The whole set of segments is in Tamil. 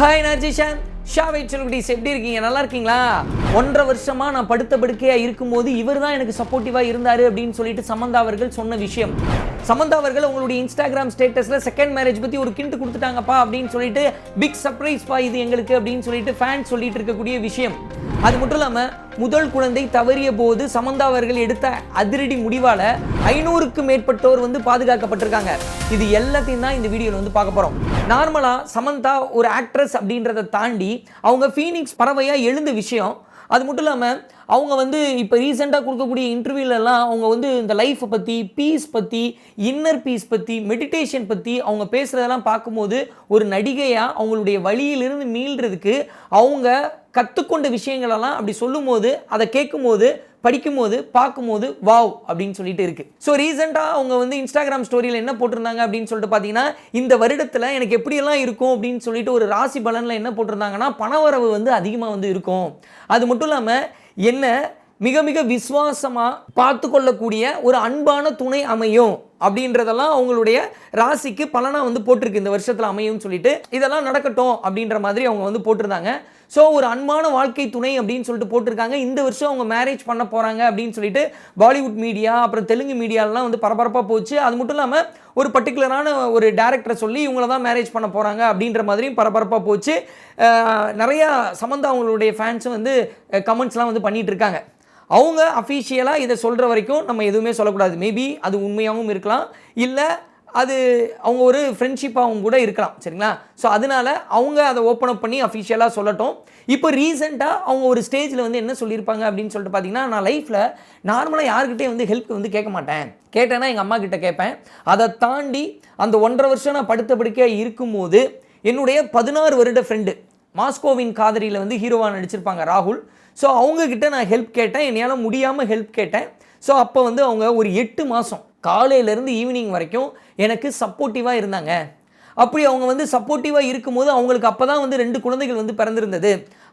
ஹாய் நான் ஜிஷான் ஷாவை செல்குடிஸ் எப்படி இருக்கீங்க? நல்லா இருக்கீங்களா? ஒன்றரை வருஷமா நான் படுத்த படுக்கையா இருக்கும்போது இவர் தான் எனக்கு சப்போர்ட்டிவா இருந்தாரு அப்படின்னு சொல்லிட்டு சமந்தா அவர்கள் சொன்ன விஷயம். சமந்தா அவர்கள் உங்களுடைய இன்ஸ்டாகிராம் ஸ்டேட்டஸில் செகண்ட் மேரேஜ் பற்றி ஒரு கிண்ட் கொடுத்துட்டாங்கப்பா அப்படின்னு சொல்லிட்டு பிக் சர்ப்ரைஸ் பா இது எங்களுக்கு அப்படின்னு சொல்லிட்டு ஃபேன் சொல்லிட்டு இருக்கக்கூடிய விஷயம். அது மட்டும் இல்லாமல் முதல் குழந்தை தவறிய போது சமந்தா அவர்கள் எடுத்த அதிரடி முடிவால் ஐநூறுக்கும் மேற்பட்டோர் வந்து பாதுகாக்கப்பட்டிருக்காங்க. இது எல்லாத்தையும் தான் இந்த வீடியோவில் வந்து பார்க்க போகிறோம் நார்மலாக சமந்தா ஒரு ஆக்ட்ரஸ் அப்படின்றத தாண்டி அவங்க ஃபீனிக்ஸ் பறவையாக எழுந்த விஷயம் அது மட்டும் இல்லாமல் அவங்க வந்து இப்போ ரீசெண்டாக கொடுக்கக்கூடிய இன்டர்வியூலலாம் அவங்க வந்து இந்த லைஃப்பை பற்றி பீஸ் பற்றி இன்னர் பீஸ் பற்றி மெடிடேஷன் பற்றி அவங்க பேசுகிறதெல்லாம் பார்க்கும்போது ஒரு நடிகையாக அவங்களுடைய வழியிலிருந்து மீள்றதுக்கு அவங்க கற்றுக்கொண்ட விஷயங்களெல்லாம் அப்படி சொல்லும்போது அதை கேட்கும்போது படிக்கும்போது பார்க்கும்போது வாவ் அப்படின்னு சொல்லிட்டு இருக்கு. ஸோ ரீசெண்டாக அவங்க வந்து இன்ஸ்டாகிராம் ஸ்டோரியில் என்ன போட்டிருந்தாங்க அப்படின்னு சொல்லிட்டு பார்த்தீங்கன்னா இந்த வருடத்தில் எனக்கு எப்படியெல்லாம் இருக்கும் அப்படின்னு சொல்லிட்டு ஒரு ராசி பலனில் என்ன போட்டிருந்தாங்கன்னா பணவரவு வந்து அதிகமாக வந்து இருக்கும். அது மட்டும் இல்லாமல் என்ன மிக மிக விசுவாசமாக பார்த்து கொள்ளக்கூடிய ஒரு அன்பான துணை அமையும் அப்படின்றதெல்லாம் அவங்களுடைய ராசிக்கு பலனாக வந்து போட்டிருக்கு இந்த வருஷத்தில் அமையும்னு சொல்லிட்டு. இதெல்லாம் நடக்கட்டும் அப்படின்ற மாதிரி அவங்க வந்து போட்டிருந்தாங்க. ஸோ ஒரு அன்பான வாழ்க்கை துணை அப்படின்னு சொல்லிட்டு போட்டிருக்காங்க. இந்த வருஷம் அவங்க மேரேஜ் பண்ண போகிறாங்க அப்படின்னு சொல்லிட்டு பாலிவுட் மீடியா அப்புறம் தெலுங்கு மீடியாலலாம் வந்து பரபரப்பாக போச்சு. அது மட்டும் இல்லாமல் ஒரு பர்டிகுலரான ஒரு டேரக்டரை சொல்லி இவங்கள தான் மேரேஜ் பண்ண போகிறாங்க அப்படின்ற மாதிரியும் பரபரப்பாக போச்சு. நிறையா சம்மந்தம் அவங்களுடைய ஃபேன்ஸும் வந்து கமெண்ட்ஸ்லாம் வந்து பண்ணிட்டு இருக்காங்க. அவங்க அஃபீஷியலாக இதை சொல்கிற வரைக்கும் நம்ம எதுவுமே சொல்லக்கூடாது. மேபி அது உண்மையாகவும் இருக்கலாம். இல்லை அது அவங்க ஒரு ஃப்ரெண்ட்ஷிப்பாகவும் கூட இருக்கலாம் சரிங்களா? ஸோ அதனால அவங்க அதை ஓப்பன் அப் பண்ணி அஃபிஷியலாக சொல்லட்டும். இப்போ ரீசெண்டாக அவங்க ஒரு ஸ்டேஜில் வந்து என்ன சொல்லியிருப்பாங்க அப்படின்னு சொல்லிட்டு பார்த்தீங்கன்னா நான் லைஃப்பில் நார்மலாக யாருக்கிட்டே வந்து ஹெல்ப் வந்து கேட்க மாட்டேன். கேட்டேன்னா எங்கள் அம்மா கிட்ட கேட்பேன். அதை தாண்டி அந்த ஒன்றரை வருஷம் நான் படுத்த படுக்கையாக இருக்கும்போது என்னுடைய பதினாறு வருட ஃப்ரெண்டு மாஸ்கோவின் காதரியில் வந்து ஹீரோவாக நடிச்சிருப்பாங்க ராகுல். ஸோ அவங்கக்கிட்ட நான் ஹெல்ப் கேட்டேன். என்னையால் முடியாமல் ஹெல்ப் கேட்டேன். ஸோ அப்போ வந்து அவங்க ஒரு எட்டு மாதம் காலையிலேருந்து ஈவினிங் வரைக்கும் எனக்கு சப்போர்ட்டிவாக இருந்தாங்க. அப்படி அவங்க வந்து சப்போர்ட்டிவாக இருக்கும்போது அவங்களுக்கு அப்போ தான் வந்து ரெண்டு குழந்தைகள் வந்து பிறந்திருந்தது.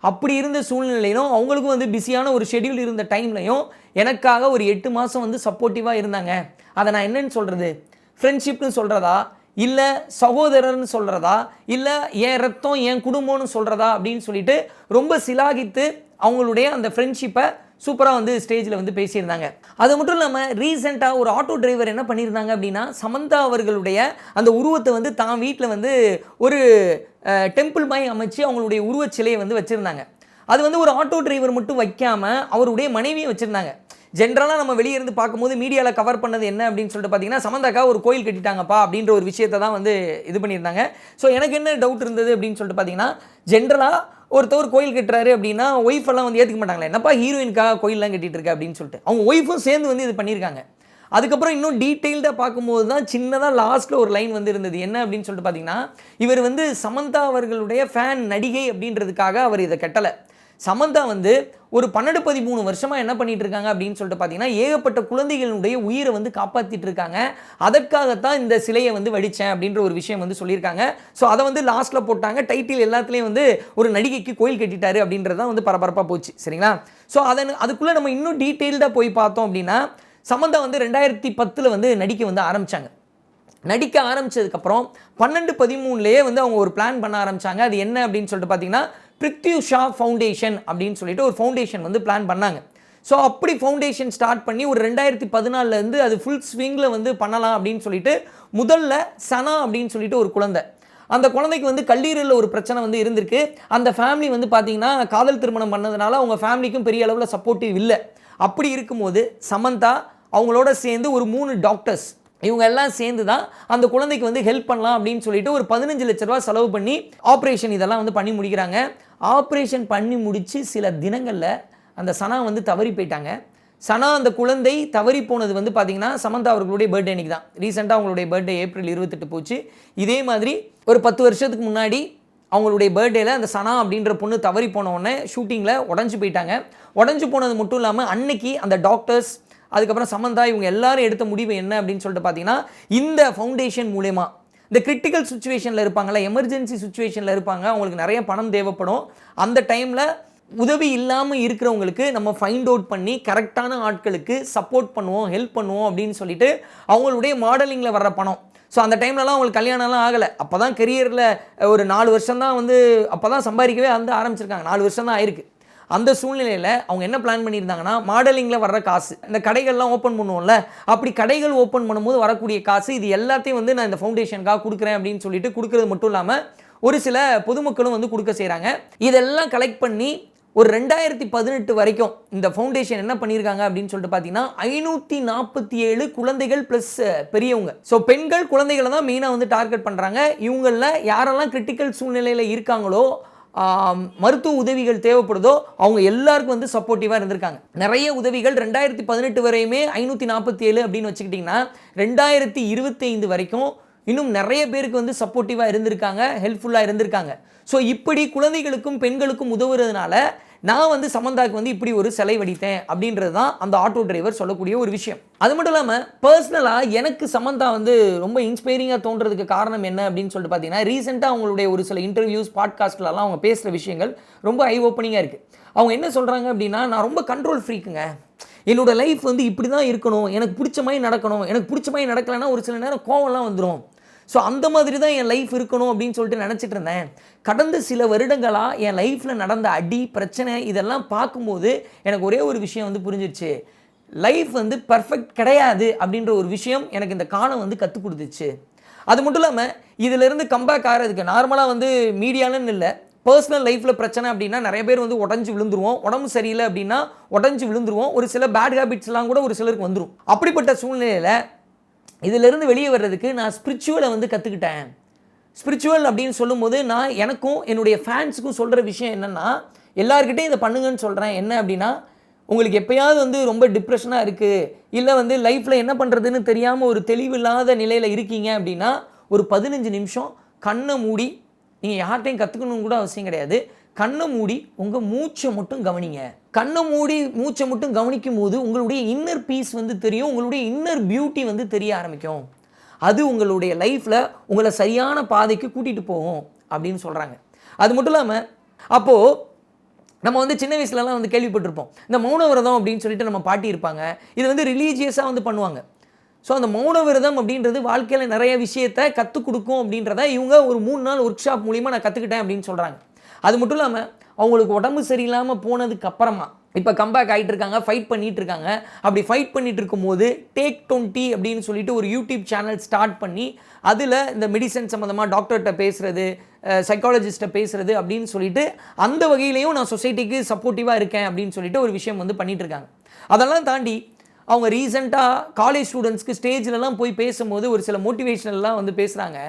அப்படி இருந்த சூழ்நிலையிலும் அவங்களுக்கும் வந்து பிஸியான ஒரு ஷெட்யூல் இருந்த டைம்லையும் எனக்காக ஒரு எட்டு மாதம் வந்து சப்போர்ட்டிவாக இருந்தாங்க. அதை நான் என்னன்னு சொல்கிறது ஃப்ரெண்ட்ஷிப்னு சொல்கிறதா இல்லை சகோதரர்னு சொல்கிறதா இல்லை என் ரத்தம் என் குடும்பம்னு சொல்கிறதா அப்படின்னு சொல்லிட்டு ரொம்ப சிலாகித்து அவங்களுடைய அந்த ஃப்ரெண்ட்ஷிப்பை சூப்பராக வந்து ஸ்டேஜில் வந்து பேசியிருந்தாங்க. அது மட்டும் இல்லாமல் ரீசெண்டாக ஒரு ஆட்டோ டிரைவர் என்ன பண்ணியிருந்தாங்க அப்படின்னா சமந்தா அவர்களுடைய அந்த உருவத்தை வந்து தான் வீட்டில் வந்து ஒரு டெம்பிள் மாதிரி அமைச்சு அவங்களுடைய உருவச் சிலையை வந்து வச்சுருந்தாங்க. அது வந்து ஒரு ஆட்டோ டிரைவர் மட்டும் வைக்காமல் அவருடைய மனைவியை வச்சுருந்தாங்க. ஜென்ரலாக நம்ம வெளியே இருந்து பார்க்கும்போது மீடியாவில் கவர் பண்ணது என்ன அப்படின்னு சொல்லிட்டு பார்த்தீங்கன்னா சமந்தாக்கா ஒரு கோயில் கட்டிட்டாங்கப்பா அப்படின்ற ஒரு விஷயத்தை தான் வந்து இது பண்ணியிருந்தாங்க. ஸோ எனக்கு என்ன டவுட் இருந்தது அப்படின்னு சொல்லிட்டு பார்த்தீங்கன்னா ஜென்ரலாக ஒருத்தவர் கோயில் கட்டுறாரு அப்படின்னா ஒய்ஃப் எல்லாம் வந்து ஏற்றுக்க மாட்டாங்களே. என்னப்பா ஹீரோயினுக்காக கோயிலெலாம் கட்டிகிட்டு இருக்க அப்படின்னு சொல்லிட்டு. அவங்க ஒய்ஃபும் சேர்ந்து வந்து இது பண்ணியிருக்காங்க. அதுக்கப்புறம் இன்னும் டீட்டெயில்டாக பார்க்கும்போது தான் சின்னதாக லாஸ்ட்டில் ஒரு லைன் வந்து இருந்தது. என்ன அப்படின்னு சொல்லிட்டு பார்த்தீங்கன்னா இவர் வந்து சமந்தா அவர்களுடைய ஃபேன் நடிகை அப்படின்றதுக்காக அவர் இதை கட்டலை. சமந்தா வந்து ஒரு பன்னெண்டு பதிமூணு வருஷமாக என்ன பண்ணிட்டு இருக்காங்க அப்படின்னு சொல்லிட்டு பார்த்தீங்கன்னா ஏகப்பட்ட குழந்தைகளுடைய உயிரை வந்து காப்பாற்றிட்டு இருக்காங்க அதற்காகத்தான் இந்த சிலையை வந்து வடித்தேன் அப்படின்ற ஒரு விஷயம் வந்து சொல்லியிருக்காங்க. ஸோ அதை வந்து லாஸ்ட்டில் போட்டாங்க. டைட்டில் எல்லாத்துலேயும் வந்து ஒரு நடிகைக்கு கோயில் கட்டிட்டாரு அப்படின்றது தான் வந்து பரபரப்பாக போச்சு. சரிங்களா? ஸோ அதை அதுக்குள்ளே நம்ம இன்னும் டீட்டெயில்டாக போய் பார்த்தோம் அப்படின்னா சமந்தா வந்து ரெண்டாயிரத்தி பத்தில் வந்து நடிக்க வந்து ஆரம்பித்தாங்க நடிக்க ஆரம்பிச்சதுக்கப்புறம் பன்னெண்டு பதிமூணுலேயே வந்து அவங்க ஒரு பிளான் பண்ண ஆரம்பித்தாங்க அது என்ன அப்படின்னு சொல்லிட்டு பார்த்தீங்கன்னா பிரித்யூஷா ஃபவுண்டேஷன் அப்படின்னு சொல்லிட்டு ஒரு ஃபவுண்டேஷன் வந்து பிளான் பண்ணாங்க. ஸோ அப்படி ஃபவுண்டேஷன் ஸ்டார்ட் பண்ணி ஒரு ரெண்டாயிரத்தி பதினாலிருந்து அது ஃபுல் ஸ்விங்கில் வந்து பண்ணலாம் அப்படின்னு சொல்லிட்டு முதல்ல சனா அப்படின்னு சொல்லிட்டு ஒரு குழந்தை. அந்த குழந்தைக்கு வந்து கல்லீரலில் ஒரு பிரச்சனை வந்து இருந்திருக்கு. அந்த ஃபேமிலி வந்து பார்த்தீங்கன்னா காதல் திருமணம் பண்ணதுனால அவங்க ஃபேமிலிக்கும் பெரிய அளவில் சப்போர்ட்டிவ் இல்லை. அப்படி இருக்கும்போது சமந்தா அவங்களோட சேர்ந்து ஒரு மூணு டாக்டர்ஸ் இவங்க எல்லாம் சேர்ந்து தான் அந்த குழந்தைக்கு வந்து ஹெல்ப் பண்ணலாம் அப்படின்னு சொல்லிட்டு ஒரு பதினஞ்சு லட்ச ரூபா செலவு பண்ணி ஆப்ரேஷன் இதெல்லாம் வந்து பண்ணி முடிக்கிறாங்க. ஆப்ரேஷன் பண்ணி முடித்து சில தினங்களில் அந்த சனா வந்து தவறி போயிட்டாங்க. சனா அந்த குழந்தை தவறி போனது வந்து பார்த்தீங்கன்னா சமந்தா அவர்களுடைய பர்த்டே அன்னைக்கு தான். ரீசெண்டாக அவங்களுடைய பர்த்டே ஏப்ரல் இருபத்தெட்டு போச்சு. இதே மாதிரி ஒரு பத்து வருஷத்துக்கு முன்னாடி அவங்களுடைய பர்த்டேல அந்த சனா அப்படின்ற பொண்ணு தவறி போன உடனே ஷூட்டிங்கில் உடஞ்சி போயிட்டாங்க. உடஞ்சி போனது மட்டும் இல்லாமல் அன்னைக்கு அந்த டாக்டர்ஸ் அதுக்கப்புறம் சமந்தா இவங்க எல்லாரும் எடுத்த முடிவு என்ன அப்படின்னு சொல்லிட்டு பார்த்தீங்கன்னா இந்த ஃபவுண்டேஷன் மூலயமா இந்த கிரிட்டிக்கல் சுச்சுவேஷனில் இருப்பாங்களா எமர்ஜென்சி சுச்சுவேஷனில் இருப்பாங்க அவங்களுக்கு நிறைய பணம் தேவைப்படும். அந்த டைமில் உதவி இல்லாமல் இருக்கிறவங்களுக்கு நம்ம ஃபைண்ட் அவுட் பண்ணி கரெக்டான ஆட்களுக்கு சப்போர்ட் பண்ணுவோம் ஹெல்ப் பண்ணுவோம் அப்படின்னு சொல்லிட்டு அவங்களுடைய மாடலிங்கில் வர்ற பணம். ஸோ அந்த டைம்லலாம் அவங்களுக்கு கல்யாணம்லாம் ஆகலை. அப்போ தான் கெரியரில் ஒரு நாலு வருஷம் தான் வந்து அப்போ தான் சம்பாதிக்கவே வந்து ஆரம்பிச்சிருக்காங்க. நாலு வருஷம் தான் ஆயிருக்கு. அந்த சூழ்நிலையில் அவங்க என்ன பிளான் பண்ணியிருந்தாங்கன்னா மாடலிங்கில் வர்ற காசு இந்த கடைகள்லாம் ஓப்பன் பண்ணுவோம்ல அப்படி கடைகள் ஓப்பன் பண்ணும்போது வரக்கூடிய காசு இது எல்லாத்தையும் வந்து நான் இந்த ஃபவுண்டேஷனுக்காக கொடுக்குறேன் அப்படின்னு சொல்லிட்டு கொடுக்குறது மட்டும் இல்லாமல் ஒரு சில பொதுமக்களும் வந்து கொடுக்க செய்கிறாங்க இதெல்லாம் கலெக்ட் பண்ணி ஒரு ரெண்டாயிரத்தி பதினெட்டு வரைக்கும் இந்த ஃபவுண்டேஷன் என்ன பண்ணியிருக்காங்க அப்படின்னு சொல்லிட்டு பார்த்தீங்கன்னா ஐநூற்றி நாற்பத்தி ஏழு குழந்தைகள் ப்ளஸ் பெரியவங்க. ஸோ பெண்கள் குழந்தைகளை தான் மெயினாக வந்து டார்கெட் பண்ணுறாங்க இவங்களில் யாரெல்லாம் கிரிட்டிக்கல் சூழ்நிலையில் இருக்காங்களோ மருத்துவ உதவிகள் தேவைப்படுதோ அவங்க எல்லாருக்கும் வந்து சப்போர்ட்டிவாக இருந்திருக்காங்க. நிறைய உதவிகள் ரெண்டாயிரத்தி பதினெட்டு வரையுமே ஐநூற்றி நாற்பத்தி ஏழு அப்படின்னு வச்சுக்கிட்டிங்கன்னா ரெண்டாயிரத்தி இருபத்தைந்து வரைக்கும் இன்னும் நிறைய பேருக்கு வந்து சப்போர்ட்டிவாக இருந்திருக்காங்க ஹெல்ப்ஃபுல்லாக இருந்திருக்காங்க. ஸோ இப்படி குழந்தைகளுக்கும் பெண்களுக்கும் உதவுறதுனால நான் வந்து சமந்தாக்கு வந்து இப்படி ஒரு சிலை வடித்தேன் அப்படின்றது தான் அந்த ஆட்டோ டிரைவர் சொல்லக்கூடிய ஒரு விஷயம். அது மட்டும் இல்லாமல் பர்சனலாக எனக்கு சமந்தா வந்து ரொம்ப இன்ஸ்பைரிங்காக தோன்றதுக்கு காரணம் என்ன அப்படின்னு சொல்லிட்டு பார்த்தீங்கன்னா ரீசெண்டாக அவங்களுடைய ஒரு சில இன்டர்வியூஸ் பாட்காஸ்ட்லலாம் அவங்க பேசுகிற விஷயங்கள் ரொம்ப ஐ ஓப்பனிங்காக இருக்குது அவங்க என்ன சொல்கிறாங்க அப்படின்னா நான் ரொம்ப கண்ட்ரோல் ஃப்ரீக்குங்க என்னோட லைஃப் வந்து இப்படி தான் இருக்கணும். எனக்கு பிடிச்ச மாதிரி நடக்கணும். எனக்கு பிடிச்ச மாதிரி நடக்கலைன்னா ஒரு சில நேரம் கோவம்லாம் வந்துடும் ஸோ அந்த மாதிரி தான் என் லைஃப் இருக்கணும் அப்படின்னு சொல்லிட்டு நினச்சிட்டு இருந்தேன் கடந்த சில வருடங்களாக என் லைஃப்பில் நடந்த அடி பிரச்சனை இதெல்லாம் பார்க்கும்போது எனக்கு ஒரே ஒரு விஷயம் வந்து புரிஞ்சிருச்சு. லைஃப் வந்து பர்ஃபெக்ட் கிடையாது அப்படின்ற ஒரு விஷயம் எனக்கு இந்த காலம் வந்து கற்றுக் கொடுத்துச்சு. அது மட்டும் இல்லாமல் இதிலிருந்து கம்பேக் ஆகிறதுக்கு நார்மலாக வந்து மீடியாலன்னு இல்லை பர்சனல் லைஃப்பில் பிரச்சனை அப்படின்னா நிறைய பேர் வந்து உடஞ்சி விழுந்துருவோம். உடம்பு சரியில்லை அப்படின்னா உடஞ்சி விழுந்துருவோம். ஒரு சில பேட் ஹேபிட்ஸ்லாம் கூட ஒரு சிலருக்கு வந்துடும் அப்படிப்பட்ட சூழ்நிலையில் இதிலிருந்து வெளியே வர்றதுக்கு நான் ஸ்பிரிச்சுவலை வந்து கற்றுக்கிட்டேன் ஸ்பிரிச்சுவல் அப்படின்னு சொல்லும்போது நான் எனக்கும் என்னுடைய ஃபேன்ஸுக்கும் சொல்கிற விஷயம் என்னென்னா எல்லாருக்கிட்டையும் இதை பண்ணுங்கன்னு சொல்கிறேன் என்ன அப்படின்னா உங்களுக்கு எப்பயாவது வந்து ரொம்ப டிப்ரெஷனாக இருக்குது இல்லை வந்து லைஃப்பில் என்ன பண்ணுறதுன்னு தெரியாமல் ஒரு தெளிவில்லாத நிலையில் இருக்கீங்க அப்படின்னா ஒரு பதினஞ்சு நிமிஷம் கண்ணை மூடி நீங்கள் யார்கிட்டையும் கற்றுக்கணும்னு கூட அவசியம் கிடையாது. கண்ணை மூடி உங்கள் மூச்சை மட்டும் கவனிங்க. கண்ணை மூடி மூச்சை மட்டும் கவனிக்கும் போது உங்களுடைய இன்னர் பீஸ் வந்து தெரியும் உங்களுடைய இன்னர் பியூட்டி வந்து தெரிய ஆரம்பிக்கும். அது உங்களுடைய லைஃப்பில் உங்களை சரியான பாதைக்கு கூட்டிகிட்டு போகும் அப்படின்னு சொல்கிறாங்க அது மட்டும் இல்லாமல் அப்போது நம்ம வந்து சின்ன வயசுலலாம் வந்து கேள்விப்பட்டிருப்போம். இந்த மௌன விரதம் அப்படின்னு சொல்லிட்டு நம்ம பாட்டி இருப்பாங்க. இது வந்து ரிலீஜியஸாக வந்து பண்ணுவாங்க. ஸோ அந்த மௌன விரதம் அப்படின்றது வாழ்க்கையில் நிறைய விஷயத்தை கற்றுக் கொடுக்கும் அப்படின்றத இவங்க ஒரு மூணு நாள் ஒர்க் ஷாப் மூலிமா நான் கற்றுக்கிட்டேன் அப்படின்னு சொல்கிறாங்க அது மட்டும் இல்லாமல் அவங்களுக்கு உடம்பு சரியில்லாமல் போனதுக்கு அப்புறமா இப்போ கம்பேக் ஆகிட்டு இருக்காங்க ஃபைட் பண்ணிட்டு இருக்காங்க அப்படி ஃபைட் பண்ணிட்டு இருக்கும்போது டேக் டுவெண்ட்டி அப்படின்னு சொல்லிட்டு ஒரு யூடியூப் சேனல் ஸ்டார்ட் பண்ணி அதில் இந்த மெடிசன் சம்மந்தமாக டாக்டர்கிட்ட பேசுகிறது சைக்காலஜிஸ்ட்டை பேசுகிறது அப்படின்னு சொல்லிட்டு அந்த வகையிலையும் நான் சொசைட்டிக்கு சப்போர்ட்டிவாக இருக்கேன் அப்படின்னு சொல்லிட்டு ஒரு விஷயம் வந்து பண்ணிகிட்டு இருக்காங்க அதெல்லாம் தாண்டி அவங்க ரீசெண்டாக காலேஜ் ஸ்டூடெண்ட்ஸ்க்கு ஸ்டேஜ்லலாம் போய் பேசும்போது ஒரு சில மோட்டிவேஷனல்லாம் வந்து பேசுகிறாங்க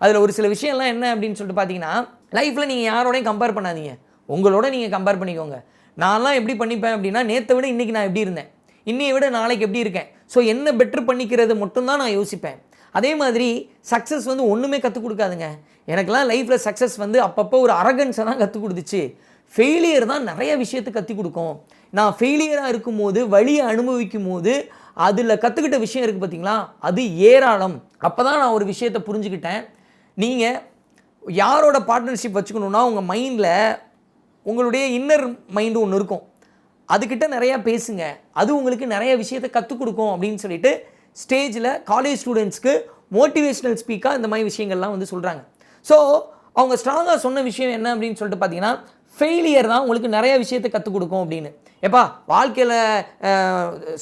அதில் ஒரு சில விஷயம்லாம் என்ன அப்படின்னு சொல்லிட்டு பார்த்தீங்கன்னா லைஃப்பில் நீங்கள் யாரோடையும் கம்பேர் பண்ணாதீங்க. உங்களோட நீங்கள் கம்பேர் பண்ணிக்கோங்க. நான்லாம் எப்படி பண்ணிப்பேன் அப்படின்னா நேற்றை விட இன்றைக்கி நான் எப்படி இருந்தேன்? இன்னையை விட நாளைக்கு எப்படி இருக்கேன்? ஸோ என்ன பெட்ரு பண்ணிக்கிறது மட்டும்தான் நான் யோசிப்பேன். அதே மாதிரி சக்ஸஸ் வந்து ஒன்றுமே கற்றுக் கொடுக்காதுங்க. எனக்கெல்லாம் லைஃப்பில் சக்ஸஸ் வந்து அப்பப்போ ஒரு அரகன்ஸை தான் கற்றுக் கொடுத்துச்சு. ஃபெயிலியர் தான் நிறைய விஷயத்தை கற்றுக் கொடுக்கும். நான் ஃபெயிலியராக இருக்கும்போது வழியை அனுபவிக்கும் போது அதில் கற்றுக்கிட்ட விஷயம் இருக்குது பார்த்தீங்களா அது ஏராளம். அப்போ தான் நான் ஒரு விஷயத்தை புரிஞ்சுக்கிட்டேன். நீங்கள் யாரோட பார்ட்னர்ஷிப் வச்சுக்கணுன்னா உங்கள் மைண்டில் உங்களுடைய இன்னர் மைண்டு ஒன்று இருக்கும். அதுக்கிட்ட நிறையா பேசுங்க. அது உங்களுக்கு நிறைய விஷயத்தை கற்றுக் கொடுக்கும் அப்படின்னு சொல்லிட்டு ஸ்டேஜில் காலேஜ் ஸ்டூடெண்ட்ஸ்க்கு மோட்டிவேஷ்னல் ஸ்பீக்காக இந்த மாதிரி விஷயங்கள்லாம் வந்து சொல்கிறாங்க ஸோ அவங்க ஸ்ட்ராங்காக சொன்ன விஷயம் என்ன அப்படின்னு சொல்லிட்டு பார்த்தீங்கன்னா ஃபெயிலியர் தான் உங்களுக்கு நிறைய விஷயத்தை கற்றுக் கொடுக்கும் அப்படின்னு. எப்பா வாழ்க்கையில்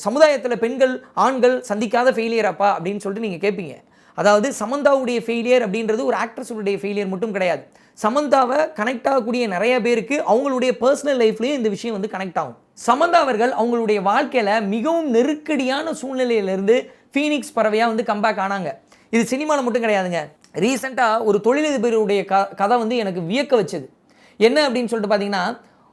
சமுதாயத்தில் பெண்கள் ஆண்கள் சந்திக்காத ஃபெயிலியராப்பா அப்படின்னு சொல்லிட்டு நீங்கள் கேட்பீங்க அதாவது சமந்தாவுடைய ஃபெயிலியர் அப்படின்றது ஒரு ஆக்ட்ரஸுடைய ஃபெயிலியர் மட்டும் கிடையாது. சமந்தாவை கனெக்ட் ஆகக்கூடிய நிறைய பேருக்கு அவங்களுடைய பர்சனல் லைஃப்லேயும் இந்த விஷயம் வந்து கனெக்ட் ஆகும். சமந்தா அவர்கள் அவங்களுடைய வாழ்க்கையில் மிகவும் நெருக்கடியான சூழ்நிலையிலிருந்து ஃபீனிக்ஸ் பறவையாக வந்து கம்பேக் ஆனாங்க. இது சினிமாவில் மட்டும் கிடையாதுங்க. ரீசெண்டாக ஒரு தொழிலதிபருடைய க கதை வந்து எனக்கு வியக்க வச்சது. என்ன அப்படின்னு சொல்லிட்டு பார்த்தீங்கன்னா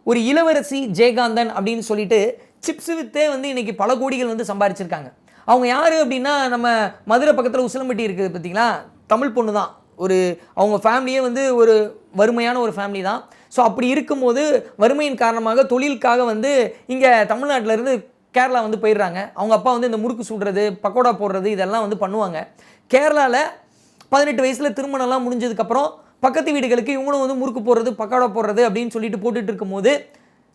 ஒரு இளவரசி ஜெயகாந்தன் அப்படின்னு சொல்லிட்டு சிப்ஸ் வித்தே வந்து இன்றைக்கி பல கோடிகள் வந்து சம்பாரிச்சிருக்காங்க. அவங்க யார் அப்படின்னா நம்ம மதுரை பக்கத்தில் உசிலம்பட்டி இருக்குது பார்த்தீங்களா தமிழ் பொண்ணு தான் ஒரு அவங்க ஃபேமிலியே வந்து ஒரு வறுமையான ஒரு ஃபேமிலி தான். ஸோ அப்படி இருக்கும்போது வறுமையின் காரணமாக தொழிலுக்காக வந்து இங்கே தமிழ்நாட்டிலேருந்து கேரளா வந்து போயிடுறாங்க. அவங்க அப்பா வந்து இந்த முறுக்கு சுடுறது பக்கோடா போடுறது இதெல்லாம் வந்து பண்ணுவாங்க. கேரளாவில் பதினெட்டு வயசில் திருமணம்லாம் முடிஞ்சதுக்கப்புறம் பக்கத்து வீடுகளுக்கு இவங்களும் வந்து முறுக்கு போடுறது பக்கோடா போடுறது அப்படின்னு சொல்லிட்டு போட்டுட்டு இருக்கும்போது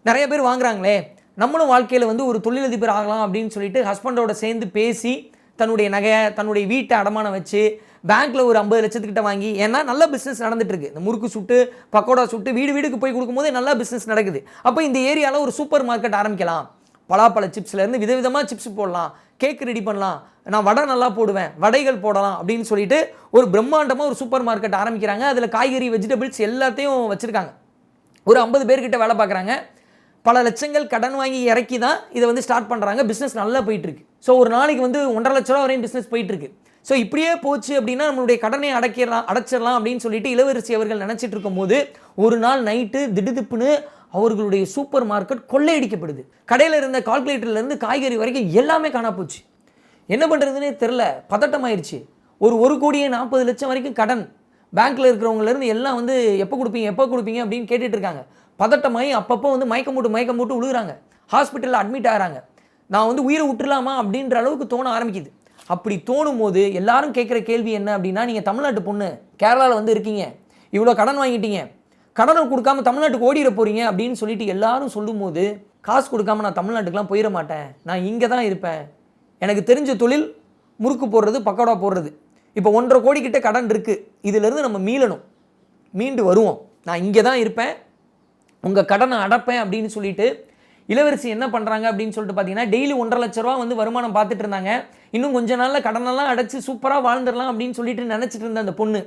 நிறைய பேர் வாங்குறாங்களே. நம்மளும் வாழ்க்கையில் வந்து ஒரு தொழிலதிபர் ஆகலாம் அப்படின்னு சொல்லிட்டு ஹஸ்பண்டோட சேர்ந்து பேசி தன்னுடைய நகையை தன்னுடைய வீட்டை அடமானம் வச்சு பேங்க்கில் ஒரு ஐம்பது லட்சத்துக்கிட்ட வாங்கி ஏன்னா நல்ல பிஸ்னஸ் நடந்துட்டுருக்கு. இந்த முறுக்கு சுட்டு பக்கோடா சுட்டு வீடு வீடுக்கு போய் கொடுக்கும்போது நல்லா பிஸ்னஸ் நடக்குது. அப்போ இந்த ஏரியாவில் ஒரு சூப்பர் மார்க்கெட் ஆரம்பிக்கலாம். பலாப்பழ சிப்ஸ்லேருந்து விதவிதமாக சிப்ஸ் போடலாம். கேக் ரெடி பண்ணலாம். நான் வடை நல்லா போடுவேன். வடைகள் போடலாம் அப்படின்னு சொல்லிட்டு ஒரு பிரம்மாண்டமாக ஒரு சூப்பர் மார்க்கெட் ஆரம்பிக்கிறாங்க. அதில் காய்கறி வெஜிடபிள்ஸ் எல்லாத்தையும் வச்சுருக்காங்க. ஒரு ஐம்பது பேர்கிட்ட வேலை பார்க்குறாங்க. பல லட்சங்கள் கடன் வாங்கி இறக்கி தான் இதை வந்து ஸ்டார்ட் பண்ணுறாங்க பிஸ்னஸ் நல்லா போயிட்டுருக்கு. ஸோ ஒரு நாளைக்கு வந்து ஒன்றரை லட்ச ரூபா வரையும் பிஸ்னஸ் போயிட்டுருக்கு. ஸோ இப்படியே போச்சு அப்படின்னா நம்மளுடைய கடனை அடைக்கிடலாம் அடைச்சிடலாம் அப்படின்னு சொல்லிட்டு இளவரசி அவர்கள் நினச்சிட்டு இருக்கும்போது ஒரு நாள் நைட்டு திடுதிப்புன்னு அவர்களுடைய சூப்பர் மார்க்கெட் கொள்ளையடிக்கப்படுது. கடையில் இருந்த கால்குலேட்டர்லேருந்து காய்கறி வரைக்கும் எல்லாமே காணா போச்சு. என்ன பண்ணுறதுனே தெரில பதட்டமாயிருச்சு. ஒரு ஒரு கோடியே நாற்பது லட்சம் வரைக்கும் கடன். பேங்க்கில் இருக்கிறவங்கலேருந்து எல்லாம் வந்து எப்போ கொடுப்பீங்க எப்போ கொடுப்பீங்க அப்படின்னு கேட்டுட்ருக்காங்க பதட்டமாகி அப்பப்போ வந்து மயக்கம் போட்டு மயக்கம் போட்டு விழுகிறாங்க ஹாஸ்பிட்டலில் அட்மிட் ஆகிறாங்க. நான் வந்து உயிரை விட்டுலாமா அப்படின்ற அளவுக்கு தோண ஆரம்பிக்குது. அப்படி தோணும் போது எல்லாரும் கேட்குற கேள்வி என்ன அப்படின்னா நீங்கள் தமிழ்நாட்டு பொண்ணு கேரளாவில் வந்து இருக்கீங்க. இவ்வளோ கடன் வாங்கிட்டீங்க. கடனை கொடுக்காம தமிழ்நாட்டுக்கு ஓடிட போகிறீங்க அப்படின்னு சொல்லிட்டு எல்லாரும் சொல்லும்போது காசு கொடுக்காம நான் தமிழ்நாட்டுக்குலாம் போயிட மாட்டேன். நான் இங்கே தான் இருப்பேன். எனக்கு தெரிஞ்ச தொழில் முறுக்கு போடுறது பக்கோடா போடுறது. இப்போ ஒன்றரை கோடி கிட்ட கடன் இருக்குது இதிலேருந்து நம்ம மீளணும். மீண்டு வருவோம். நான் இங்கே தான் இருப்பேன். உங்கள் கடனை அடைப்பேன் அப்படின்னு சொல்லிட்டு இளவரசி என்ன பண்ணுறாங்க அப்படின்னு சொல்லிட்டு பார்த்தீங்கன்னா டெய்லி ஒன்றரை லட்ச ரூபா வந்து வருமானம் பார்த்துட்டு இருந்தாங்க. இன்னும் கொஞ்ச நாளில் கடனெல்லாம் அடைச்சி சூப்பராக வாழ்ந்துடலாம் அப்படின்னு சொல்லிட்டு நினச்சிட்டு இருந்த அந்த பொண்ணு.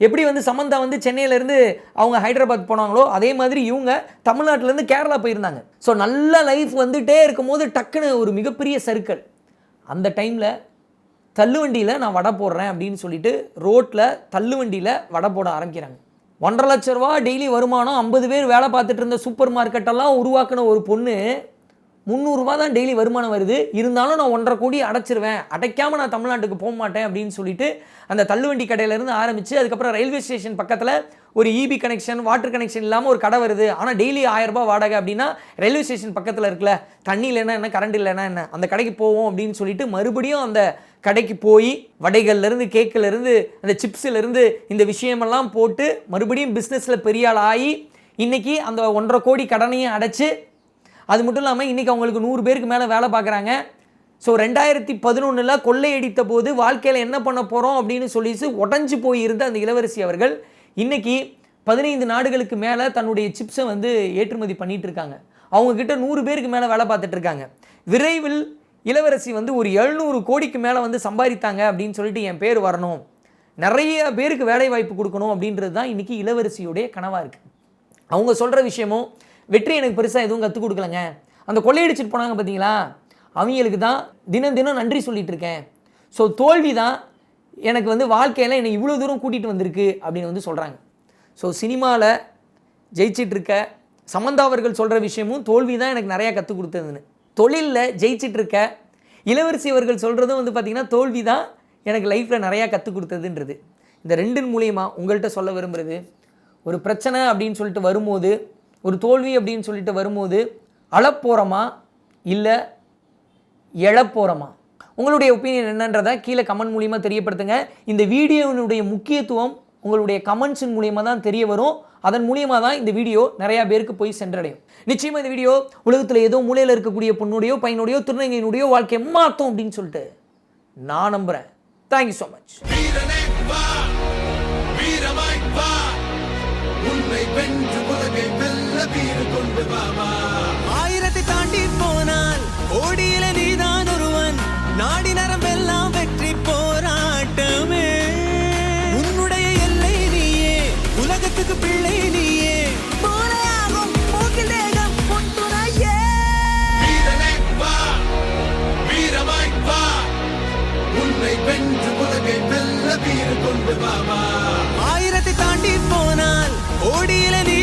எப்படி வந்து சமந்தா வந்து சென்னையிலேருந்து அவங்க ஹைதராபாத் போனாங்களோ அதே மாதிரி இவங்க தமிழ்நாட்டிலேருந்து கேரளா போயிருந்தாங்க. ஸோ நல்ல லைஃப் வந்துகிட்டே இருக்கும்போது டக்குன்னு ஒரு மிகப்பெரிய சர்க்கிள் அந்த டைமில் தள்ளுவண்டியில் நான் வடை போடுறேன் அப்படின்னு சொல்லிட்டு ரோட்டில் தள்ளுவண்டியில் வடை போட ஆரம்பிக்கிறாங்க. ஒன்றரை லட்ச ரூபா டெய்லி வருமானம் ஐம்பது பேர் வேலை பார்த்துட்டு இருந்த சூப்பர் மார்க்கெட்டெல்லாம் உருவாக்கின ஒரு பொண்ணு முந்நூறுரூவா தான் டெய்லி வருமானம் வருது. இருந்தாலும் நான் ஒன்றரை கோடி அடைச்சிருவேன். அடைக்காமல் நான் தமிழ்நாட்டுக்கு போக மாட்டேன் அப்படின்னு சொல்லிட்டு அந்த தள்ளுவண்டி கடையிலேருந்து ஆரம்பித்து அதுக்கப்புறம் ரயில்வே ஸ்டேஷன் பக்கத்தில் ஒரு இபி கனெக்ஷன் வாட்டர் கனெக்ஷன் இல்லாமல் ஒரு கடை வருது. ஆனால் டெய்லி ஆயிரரூபா வாடகை அப்படின்னா ரயில்வே ஸ்டேஷன் பக்கத்தில் இருக்குல்ல தண்ணி இல்லைன்னா என்ன கரண்ட் இல்லைன்னா என்ன அந்த கடைக்கு போவோம் அப்படின்னு சொல்லிட்டு மறுபடியும் அந்த கடைக்கு போய் வடைகள்லேருந்து கேக்கிலேருந்து அந்த சிப்ஸிலேருந்து இந்த விஷயமெல்லாம் போட்டு மறுபடியும் பிஸ்னஸில் பெரிய ஆள் ஆகி இன்றைக்கி அந்த ஒன்றரை கோடி கடனையும் அடைச்சி அது மட்டும் இல்லாமல் இன்றைக்கி அவங்களுக்கு நூறு பேருக்கு மேலே வேலை பார்க்குறாங்க. ஸோ ரெண்டாயிரத்தி பதினொன்றில் கொள்ளையடித்த போது வாழ்க்கையில் என்ன பண்ண போகிறோம் அப்படின்னு சொல்லிச்சு உடஞ்சி போயிருந்த அந்த இளவரசி அவர்கள் இன்றைக்கி பதினைந்து நாடுகளுக்கு மேலே தன்னுடைய சிப்ஸை வந்து ஏற்றுமதி பண்ணிகிட்டு இருக்காங்க. அவங்கக்கிட்ட நூறு பேருக்கு மேலே வேலை பார்த்துட்டு இருக்காங்க. விரைவில் இளவரசி வந்து ஒரு எழுநூறு கோடிக்கு மேலே வந்து சம்பாதித்தாங்க அப்படின்னு சொல்லிட்டு என் பேர் வரணும். நிறைய பேருக்கு வேலை வாய்ப்பு கொடுக்கணும் அப்படின்றது தான் இன்றைக்கி இளவரசியுடைய கனவாக இருக்குது அவங்க சொல்கிற விஷயமும் வெற்றி எனக்கு பெருசாக எதுவும் கற்றுக் கொடுக்கலங்க. அந்த கொள்ளையடிச்சிட்டு போனாங்க பார்த்தீங்களா அவங்களுக்கு தான் தினம் தினம் நன்றி சொல்லிகிட்டு இருக்கேன். ஸோ தோல்வி தான் எனக்கு வந்து வாழ்க்கையில் என்னை இவ்வளோ தூரம் கூட்டிகிட்டு வந்திருக்கு அப்படின்னு வந்து சொல்கிறாங்க ஸோ சினிமாவில் ஜெயிச்சிட்ருக்க சமந்தா அவர்கள் சொல்கிற விஷயமும் தோல்வி தான் எனக்கு நிறையா கற்றுக் கொடுத்ததுன்னு. தொழிலில் ஜெயிச்சிட்ருக்க இளவரசி அவர்கள் சொல்கிறதும் வந்து பார்த்திங்கன்னா தோல்வி தான் எனக்கு லைஃப்பில் நிறையா கற்றுக் கொடுத்ததுன்றது. இந்த ரெண்டின் மூலயமா உங்கள்கிட்ட சொல்ல விரும்புகிறது ஒரு பிரச்சனை அப்படின்னு சொல்லிட்டு வரும்போது ஒரு தோல்வி அப்படின்னு சொல்லிட்டு வரும்போது அழப்போகிறோமா இல்லை எழப்போகிறோமா உங்களுடைய ஒப்பீனியன் என்னன்றதை கீழே கமெண்ட் மூலியமாக தெரியப்படுத்துங்க. இந்த வீடியோவினுடைய முக்கியத்துவம் உங்களுடைய கமெண்ட்ஸின் மூலியமாக தான் தெரிய வரும். அதன் மூலியமாக தான் இந்த வீடியோ நிறையா பேருக்கு போய் சென்றடையும். நிச்சயமாக இந்த வீடியோ உலகத்தில் ஏதோ மூலையில் இருக்கக்கூடிய பொண்ணுடையோ பையனுடையோ திருநங்கையினுடையோ வாழ்க்கையை மாற்றும் அப்படின்னு சொல்லிட்டு நான் நம்புகிறேன் தேங்க்யூ ஸோ மச் வீரனே வா வீரமாய் வா நாடி நரம்பெல்லாம் வெற்றி போராட்டமே. உன்னுடைய எல்லை நீயே உலகத்துக்கு பிள்ளை நீயே. போலையாகும் மூக்கில் தேகம் உன் துணையே வீரமாய் வா. உன்னை வென்று உலகை வெல்ல வீறு கொண்டு வா வா. ஆயிரத்தை தாண்டி போனால் கோடியில நீதான்